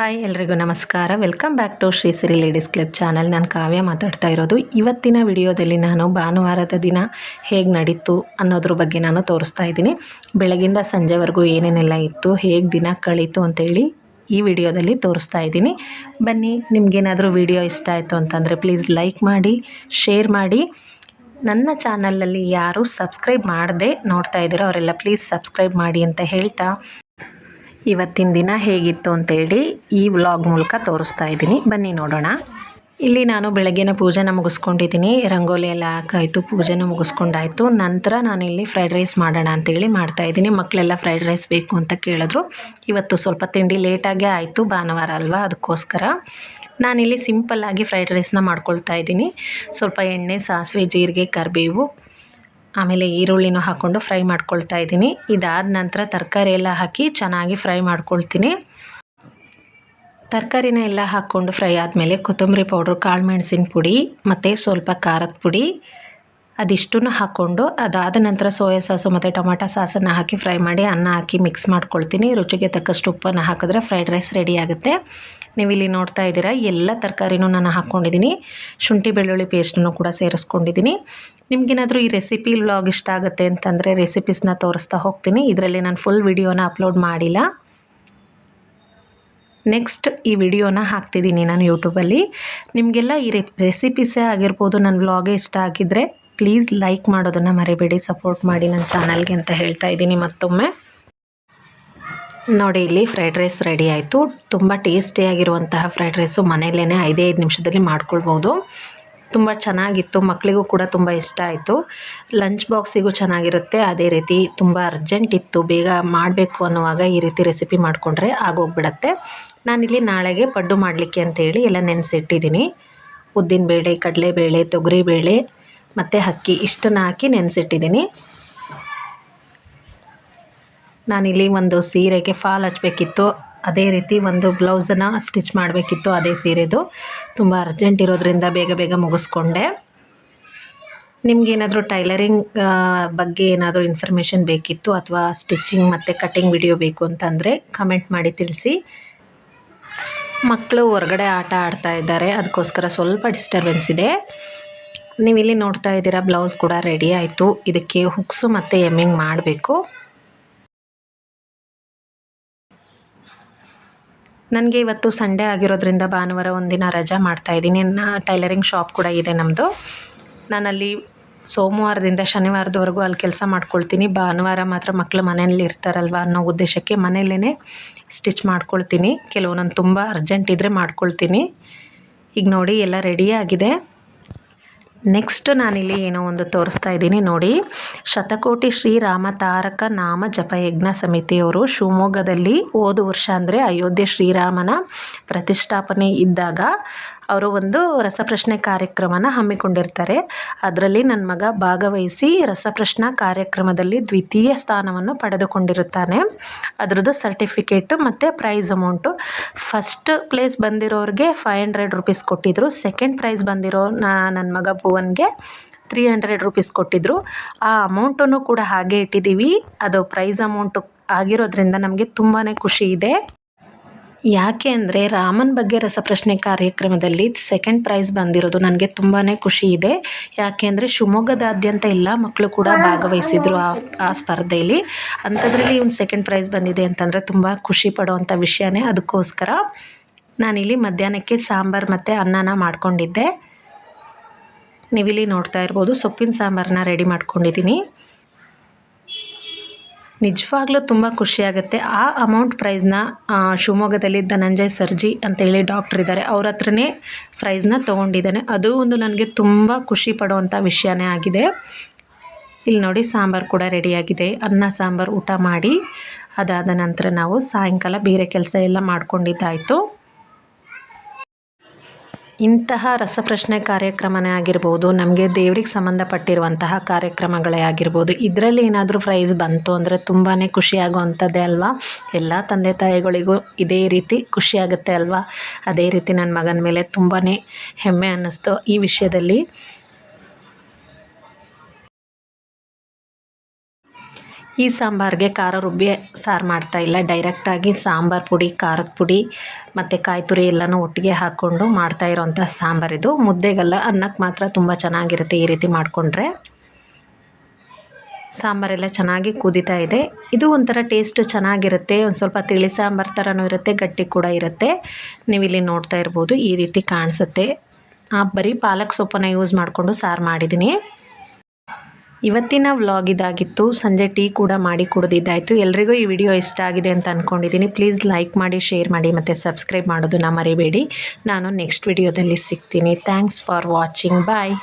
Hi ಎಲ್ರಿಗೂ ನಮಸ್ಕಾರ. Welcome back to Shri Siri ladies club channel ನಾನು ಕಾವ್ಯ ಮಾತಾಡ್ತಾ ಇರೋದು. ಇವತ್ತಿನ ವಿಡಿಯೋದಲ್ಲಿ ನಾನು ಭಾನುವಾರದ ದಿನ ಹೇಗೆ ನಡೀತು ಅನ್ನೋದ್ರ ಬಗ್ಗೆ ನಾನು ತೋರಿಸ್ತಾ ಇದ್ದೀನಿ. ಬೆಳಗಿಂದ ಸಂಜೆವರೆಗೂ ಏನೇನೆಲ್ಲ ಇತ್ತು, ಹೇಗೆ ದಿನ ಕಳೀತು ಅಂತೇಳಿ ಈ ವಿಡಿಯೋದಲ್ಲಿ ತೋರಿಸ್ತಾ ಇದ್ದೀನಿ. ಬನ್ನಿ, ನಿಮಗೇನಾದರೂ ವಿಡಿಯೋ ಇಷ್ಟ ಆಯಿತು ಅಂತಂದರೆ ಪ್ಲೀಸ್ ಲೈಕ್ ಮಾಡಿ ಶೇರ್ ಮಾಡಿ. ನನ್ನ ಚಾನಲಲ್ಲಿ ಯಾರು ಸಬ್ಸ್ಕ್ರೈಬ್ ಮಾಡದೆ ನೋಡ್ತಾ ಇದ್ದೀರೋ ಅವರೆಲ್ಲ ಪ್ಲೀಸ್ ಸಬ್ಸ್ಕ್ರೈಬ್ ಮಾಡಿ ಅಂತ ಹೇಳ್ತಾ ಇವತ್ತಿನ ದಿನ ಹೇಗಿತ್ತು ಅಂತೇಳಿ ಈ ವ್ಲಾಗ್ ಮೂಲಕ ತೋರಿಸ್ತಾ ಇದ್ದೀನಿ. ಬನ್ನಿ ನೋಡೋಣ. ಇಲ್ಲಿ ನಾನು ಬೆಳಗ್ಗೆನ ಪೂಜೆನ ಮುಗಿಸ್ಕೊಂಡಿದ್ದೀನಿ. ರಂಗೋಲಿ ಎಲ್ಲ ಹಾಕಾಯಿತು, ಪೂಜೆನ ಮುಗಿಸ್ಕೊಂಡಾಯಿತು. ನಂತರ ನಾನಿಲ್ಲಿ ಫ್ರೈಡ್ ರೈಸ್ ಮಾಡೋಣ ಅಂತೇಳಿ ಮಾಡ್ತಾಯಿದ್ದೀನಿ ಮಕ್ಕಳೆಲ್ಲ ಫ್ರೈಡ್ ರೈಸ್ ಬೇಕು ಅಂತ ಕೇಳಿದ್ರು. ಇವತ್ತು ಸ್ವಲ್ಪ ತಿಂಡಿ ಲೇಟಾಗೆ ಆಯಿತು, ಭಾನುವಾರ ಅಲ್ವಾ? ಅದಕ್ಕೋಸ್ಕರ ನಾನಿಲ್ಲಿ ಸಿಂಪಲ್ಲಾಗಿ ಫ್ರೈಡ್ ರೈಸ್ನ ಮಾಡ್ಕೊಳ್ತಾ ಇದ್ದೀನಿ. ಸ್ವಲ್ಪ ಎಣ್ಣೆ, ಸಾಸಿವೆ, ಜೀರಿಗೆ, ಕರಿಬೇವು ಆಮೇಲೆ ಈರುಳ್ಳಿನೂ ಹಾಕ್ಕೊಂಡು ಫ್ರೈ ಮಾಡ್ಕೊಳ್ತಾ ಇದ್ದೀನಿ. ಇದಾದ ನಂತರ ತರಕಾರಿ ಎಲ್ಲ ಹಾಕಿ ಚೆನ್ನಾಗಿ ಫ್ರೈ ಮಾಡ್ಕೊಳ್ತೀನಿ. ತರಕಾರಿನ ಎಲ್ಲ ಹಾಕ್ಕೊಂಡು ಫ್ರೈ ಆದಮೇಲೆ ಕೊತ್ತಂಬರಿ ಪೌಡ್ರು, ಕಾಳು ಮೆಣಸಿನ ಪುಡಿ, ಮತ್ತು ಸ್ವಲ್ಪ ಖಾರದ ಪುಡಿ ಅದಿಷ್ಟನ್ನು ಹಾಕ್ಕೊಂಡು ಅದಾದ ನಂತರ ಸೋಯಾ ಸಾಸು ಮತ್ತು ಟೊಮಾಟೊ ಸಾಸನ್ನು ಹಾಕಿ ಫ್ರೈ ಮಾಡಿ ಅನ್ನ ಹಾಕಿ ಮಿಕ್ಸ್ ಮಾಡ್ಕೊಳ್ತೀನಿ. ರುಚಿಗೆ ತಕ್ಕಷ್ಟು ಉಪ್ಪನ್ನು ಹಾಕಿದ್ರೆ ಫ್ರೈಡ್ ರೈಸ್ ರೆಡಿ ಆಗುತ್ತೆ. ನೀವು ಇಲ್ಲಿ ನೋಡ್ತಾ ಇದ್ದೀರಾ, ಎಲ್ಲ ತರಕಾರಿನೂ ನಾನು ಹಾಕ್ಕೊಂಡಿದ್ದೀನಿ. ಶುಂಠಿ ಬೆಳ್ಳುಳ್ಳಿ ಪೇಸ್ಟನ್ನು ಕೂಡ ಸೇರಿಸ್ಕೊಂಡಿದ್ದೀನಿ. ನಿಮಗೇನಾದರೂ ಈ ರೆಸಿಪಿ ವ್ಲಾಗ್ ಇಷ್ಟ ಆಗುತ್ತೆ ಅಂತಂದರೆ ರೆಸಿಪೀಸ್ನ ತೋರಿಸ್ತಾ ಹೋಗ್ತೀನಿ. ಇದರಲ್ಲಿ ನಾನು ಫುಲ್ ವಿಡಿಯೋನ ಅಪ್ಲೋಡ್ ಮಾಡಿಲ್ಲ. ನೆಕ್ಸ್ಟ್ ಈ ವಿಡಿಯೋನ ಹಾಕ್ತಿದ್ದೀನಿ ನಾನು ಯೂಟ್ಯೂಬಲ್ಲಿ ನಿಮಗೆಲ್ಲ ಈ ರೆಸಿಪೀಸೇ ಆಗಿರ್ಬೋದು ನನ್ನ ವ್ಲಾಗೇ ಇಷ್ಟ ಆಗಿದ್ದರೆ ಪ್ಲೀಸ್ ಲೈಕ್ ಮಾಡೋದನ್ನು ಮರಿಬೇಡಿ ಸಪೋರ್ಟ್ ಮಾಡಿ ನನ್ನ ಚಾನಲ್ಗೆ ಅಂತ ಹೇಳ್ತಾ ಇದ್ದೀನಿ ಮತ್ತೊಮ್ಮೆ. ನೋಡಿ, ಇಲ್ಲಿ ಫ್ರೈಡ್ ರೈಸ್ ರೆಡಿ ಆಯಿತು. ತುಂಬ ಟೇಸ್ಟಿಯಾಗಿರುವಂತಹ ಫ್ರೈಡ್ ರೈಸು ಮನೆಯಲ್ಲೇ ಐದೇ ಐದು ನಿಮಿಷದಲ್ಲಿ ಮಾಡ್ಕೊಳ್ಬೋದು. ತುಂಬ ಚೆನ್ನಾಗಿತ್ತು. ಮಕ್ಕಳಿಗೂ ಕೂಡ ತುಂಬ ಇಷ್ಟ ಆಯಿತು. ಲಂಚ್ ಬಾಕ್ಸಿಗೂ ಚೆನ್ನಾಗಿರುತ್ತೆ. ಅದೇ ರೀತಿ ತುಂಬ ಅರ್ಜೆಂಟ್ ಇತ್ತು. ಬೇಗ ಮಾಡಬೇಕು ಅನ್ನುವಾಗ ಈ ರೀತಿ ರೆಸಿಪಿ ಮಾಡಿಕೊಂಡ್ರೆ ಆಗೋಗ್ಬಿಡತ್ತೆ. ನಾನಿಲ್ಲಿ ನಾಳೆಗೆ ಪಡ್ಡು ಮಾಡಲಿಕ್ಕೆ ಅಂತೇಳಿ ಎಲ್ಲ ನೆನೆಸಿಟ್ಟಿದ್ದೀನಿ. ಉದ್ದಿನಬೇಳೆ ಕಡಲೆಬೇಳೆ, ತೊಗರಿಬೇಳೆ ಮತ್ತು ಅಕ್ಕಿ ಇಷ್ಟನ್ನು ಹಾಕಿ ನೆನೆಸಿಟ್ಟಿದ್ದೀನಿ. ನಾನಿಲ್ಲಿ ಒಂದು ಸೀರೆಗೆ ಫಾಲ್ ಹಚ್ಚಬೇಕಿತ್ತು ಅದೇ ರೀತಿ ಒಂದು ಬ್ಲೌಸನ್ನು ಸ್ಟಿಚ್ ಮಾಡಬೇಕಿತ್ತು ಅದೇ ಸೀರೆದು. ತುಂಬ ಅರ್ಜೆಂಟ್ ಇರೋದ್ರಿಂದ ಬೇಗ ಬೇಗ ಮುಗಿಸ್ಕೊಂಡೆ. ನಿಮಗೇನಾದರೂ ಟೈಲರಿಂಗ್ ಬಗ್ಗೆ ಏನಾದರೂ ಇನ್ಫಾರ್ಮೇಷನ್ ಬೇಕಿತ್ತು ಅಥವಾ ಸ್ಟಿಚಿಂಗ್ ಮತ್ತು ಕಟ್ಟಿಂಗ್ ವಿಡಿಯೋ ಬೇಕು ಅಂತಂದರೆ ಕಮೆಂಟ್ ಮಾಡಿ ತಿಳಿಸಿ. ಮಕ್ಕಳು ಹೊರಗಡೆ ಆಟ ಆಡ್ತಾ ಇದ್ದಾರೆ. ಅದಕ್ಕೋಸ್ಕರ ಸ್ವಲ್ಪ ಡಿಸ್ಟರ್ಬೆನ್ಸ್ ಇದೆ. ನೀವಿಲ್ಲಿ ನೋಡ್ತಾ ಇದ್ದೀರಾ, ಬ್ಲೌಸ್ ಕೂಡ ರೆಡಿ ಆಯಿತು. ಇದಕ್ಕೆ ಹುಕ್ಸು ಮತ್ತು ಎಮ್ಮಿಂಗ್ ಮಾಡಬೇಕು. ನನಗೆ ಇವತ್ತು ಸಂಡೇ ಆಗಿರೋದ್ರಿಂದ ಭಾನುವಾರ ಒಂದಿನ ರಜಾ ಮಾಡ್ತಾ ಇದ್ದೀನಿ. ಟೈಲರಿಂಗ್ ಶಾಪ್ ಕೂಡ ಇದೆ ನಮ್ಮದು ನಾನಲ್ಲಿ ಸೋಮವಾರದಿಂದ ಶನಿವಾರದವರೆಗೂ ಅಲ್ಲಿ ಕೆಲಸ ಮಾಡ್ಕೊಳ್ತೀನಿ. ಭಾನುವಾರ ಮಾತ್ರ ಮಕ್ಕಳು ಮನೆಯಲ್ಲಿ ಇರ್ತಾರಲ್ವ ಅನ್ನೋ ಉದ್ದೇಶಕ್ಕೆ ಮನೆಯಲ್ಲೇ ಸ್ಟಿಚ್ ಮಾಡ್ಕೊಳ್ತೀನಿ. ಕೆಲವೊಂದೊಂದು ತುಂಬ ಅರ್ಜೆಂಟ್ ಇದ್ದರೆ ಮಾಡ್ಕೊಳ್ತೀನಿ. ಈಗ ನೋಡಿ, ಎಲ್ಲ ರೆಡಿ ಆಗಿದೆ. ನೆಕ್ಸ್ಟ್ ನಾನಿಲ್ಲಿ ಏನೋ ಒಂದು ತೋರಿಸ್ತಾ ಇದ್ದೀನಿ ನೋಡಿ. ಶತಕೋಟಿ ಶ್ರೀರಾಮ ತಾರಕ ನಾಮ ಜಪಯಜ್ಞ ಸಮಿತಿಯವರು ಶಿವಮೊಗ್ಗದಲ್ಲಿ ಹೋದ ವರ್ಷ ಅಂದರೆ ಅಯೋಧ್ಯೆ ಶ್ರೀರಾಮನ ಪ್ರತಿಷ್ಠಾಪನೆ ಇದ್ದಾಗ ಅವರು ಒಂದು ರಸಪ್ರಶ್ನೆ ಕಾರ್ಯಕ್ರಮನ ಹಮ್ಮಿಕೊಂಡಿರ್ತಾರೆ. ಅದರಲ್ಲಿ ನನ್ನ ಮಗ ಭಾಗವಹಿಸಿ ರಸಪ್ರಶ್ನಾ ಕಾರ್ಯಕ್ರಮದಲ್ಲಿ ದ್ವಿತೀಯ ಸ್ಥಾನವನ್ನು ಪಡೆದುಕೊಂಡಿರುತ್ತಾನೆ. ಅದರದ್ದು ಸರ್ಟಿಫಿಕೇಟು ಮತ್ತು ಪ್ರೈಸ್ ಅಮೌಂಟು. ಫಸ್ಟ್ ಪ್ಲೇಸ್ ಬಂದಿರೋರಿಗೆ ಫೈವ್ ಹಂಡ್ರೆಡ್ ರುಪೀಸ್ ಕೊಟ್ಟಿದ್ದರು ಸೆಕೆಂಡ್ ಪ್ರೈಸ್ ಬಂದಿರೋ ನನ್ನ ಮಗ ಭುವನ್ಗೆ ತ್ರೀ ಹಂಡ್ರೆಡ್ ರುಪೀಸ್ ಕೊಟ್ಟಿದ್ದರು ಆ ಅಮೌಂಟನ್ನು ಕೂಡ ಹಾಗೆ ಇಟ್ಟಿದ್ದೀವಿ. ಅದು ಪ್ರೈಸ್ ಅಮೌಂಟು ಆಗಿರೋದ್ರಿಂದ ನಮಗೆ ತುಂಬಾ ಖುಷಿ ಇದೆ. ಯಾಕೆ ಅಂದರೆ ರಾಮನ ಬಗ್ಗೆ ರಸಪ್ರಶ್ನೆ ಕಾರ್ಯಕ್ರಮದಲ್ಲಿ ಸೆಕೆಂಡ್ ಪ್ರೈಸ್ ಬಂದಿರೋದು ನನಗೆ ತುಂಬಾ ಖುಷಿ ಇದೆ. ಯಾಕೆ ಅಂದರೆ ಶಿವಮೊಗ್ಗದಾದ್ಯಂತ ಎಲ್ಲ ಮಕ್ಕಳು ಕೂಡ ಭಾಗವಹಿಸಿದ್ರು ಆ ಆ ಸ್ಪರ್ಧೆಯಲ್ಲಿ. ಅಂಥದ್ರಲ್ಲಿ ಒಂದು ಸೆಕೆಂಡ್ ಪ್ರೈಸ್ ಬಂದಿದೆ ಅಂತಂದರೆ ತುಂಬ ಖುಷಿ ಪಡುವಂಥ ವಿಷಯನೇ ಅದಕ್ಕೋಸ್ಕರ. ನಾನಿಲ್ಲಿ ಮಧ್ಯಾಹ್ನಕ್ಕೆ ಸಾಂಬಾರು ಮತ್ತು ಅನ್ನನ ಮಾಡ್ಕೊಂಡಿದ್ದೆ. ನೀವಿಲ್ಲಿ ನೋಡ್ತಾ ಇರ್ಬೋದು ಸೊಪ್ಪಿನ ಸಾಂಬಾರನ್ನ ರೆಡಿ ಮಾಡ್ಕೊಂಡಿದ್ದೀನಿ. ನಿಜವಾಗ್ಲೂ ತುಂಬ ಖುಷಿಯಾಗುತ್ತೆ. ಆ ಅಮೌಂಟ್ ಪ್ರೈಸ್ನ ಶಿವಮೊಗ್ಗದಲ್ಲಿ ಧನಂಜಯ್ ಸರ್ಜಿ ಅಂತೇಳಿ ಡಾಕ್ಟ್ರ್ ಇದ್ದಾರೆ. ಅವ್ರ ಹತ್ರನೇ ಪ್ರೈಸ್ನ ತೊಗೊಂಡಿದ್ದಾನೆ. ಅದು ಒಂದು ನನಗೆ ತುಂಬ ಖುಷಿ ಪಡುವಂಥ ವಿಷಯನೇ ಆಗಿದೆ. ಇಲ್ಲಿ ನೋಡಿ ಸಾಂಬಾರು ಕೂಡ ರೆಡಿಯಾಗಿದೆ ಅನ್ನ, ಸಾಂಬಾರು ಊಟ ಮಾಡಿ, ಅದಾದ ನಂತರ ನಾವು ಸಾಯಂಕಾಲ ಬೇರೆ ಕೆಲಸ ಎಲ್ಲ ಮಾಡ್ಕೊಂಡಿದ್ದಾಯಿತು. ಇಂತಹ ರಸಪ್ರಶ್ನೆ ಕಾರ್ಯಕ್ರಮನೇ ಆಗಿರ್ಬೋದು, ನಮಗೆ ದೇವ್ರಿಗೆ ಸಂಬಂಧಪಟ್ಟಿರುವಂತಹ ಕಾರ್ಯಕ್ರಮಗಳೇ ಆಗಿರ್ಬೋದು, ಇದರಲ್ಲಿ ಏನಾದರೂ ಪ್ರೈಸ್ ಬಂತು ಅಂದರೆ ತುಂಬಾ ಖುಷಿಯಾಗುವಂಥದ್ದೇ ಅಲ್ವಾ? ಎಲ್ಲ ತಂದೆ ತಾಯಿಗಳಿಗೂ ಇದೇ ರೀತಿ ಖುಷಿಯಾಗುತ್ತೆ ಅಲ್ವಾ? ಅದೇ ರೀತಿ ನನ್ನ ಮಗನ ಮೇಲೆ ತುಂಬಾ ಹೆಮ್ಮೆ ಅನ್ನಿಸ್ತು ಈ ವಿಷಯದಲ್ಲಿ. ಈ ಸಾಂಬಾರಿಗೆ ಖಾರ ರುಬ್ಬಿ ಸಾರು ಮಾಡ್ತಾಯಿಲ್ಲ ಡೈರೆಕ್ಟಾಗಿ ಸಾಂಬಾರು ಪುಡಿ, ಖಾರದ ಪುಡಿ ಮತ್ತು ಕಾಯಿ ತುರಿ ಎಲ್ಲನೂ ಒಟ್ಟಿಗೆ ಹಾಕ್ಕೊಂಡು ಮಾಡ್ತಾ ಇರೋಂಥ ಸಾಂಬಾರಿದು ಮುದ್ದೆಗೆಲ್ಲ ಅನ್ನಕ್ಕೆ ಮಾತ್ರ ತುಂಬ ಚೆನ್ನಾಗಿರುತ್ತೆ ಈ ರೀತಿ ಮಾಡಿಕೊಂಡ್ರೆ. ಸಾಂಬಾರೆಲ್ಲ ಚೆನ್ನಾಗಿ ಕುದೀತಾ ಇದೆ. ಇದು ಒಂಥರ ಟೇಸ್ಟು ಚೆನ್ನಾಗಿರುತ್ತೆ. ಒಂದು ಸ್ವಲ್ಪ ತಿಳಿ ಸಾಂಬಾರು ಥರನೂ ಇರುತ್ತೆ, ಗಟ್ಟಿ ಕೂಡ ಇರುತ್ತೆ. ನೀವು ಇಲ್ಲಿ ನೋಡ್ತಾ ಇರ್ಬೋದು ಈ ರೀತಿ ಕಾಣಿಸುತ್ತೆ. ಬರೀ ಪಾಲಕ್ ಸೊಪ್ಪನ್ನು ಯೂಸ್ ಮಾಡಿಕೊಂಡು ಸಾರು ಮಾಡಿದ್ದೀನಿ. ಇವತ್ತಿನ ವ್ಲಾಗ್ ಇದಾಗಿತ್ತು. ಸಂಜೆ ಟೀ ಕೂಡ ಮಾಡಿ ಕುಡಿದಿದ್ದಾಯಿತು. ಎಲ್ರಿಗೂ ಈ ವಿಡಿಯೋ ಇಷ್ಟ ಆಗಿದೆ ಅಂತ ಅಂದ್ಕೊಂಡಿದ್ದೀನಿ ಪ್ಲೀಸ್ ಲೈಕ್ ಮಾಡಿ ಶೇರ್ ಮಾಡಿ ಮತ್ತು ಸಬ್ಸ್ಕ್ರೈಬ್ ಮಾಡೋದನ್ನ ಮರಿಬೇಡಿ. ನಾನು ನೆಕ್ಸ್ಟ್ ವಿಡಿಯೋದಲ್ಲಿ ಸಿಗ್ತೀನಿ. Thanks for watching bye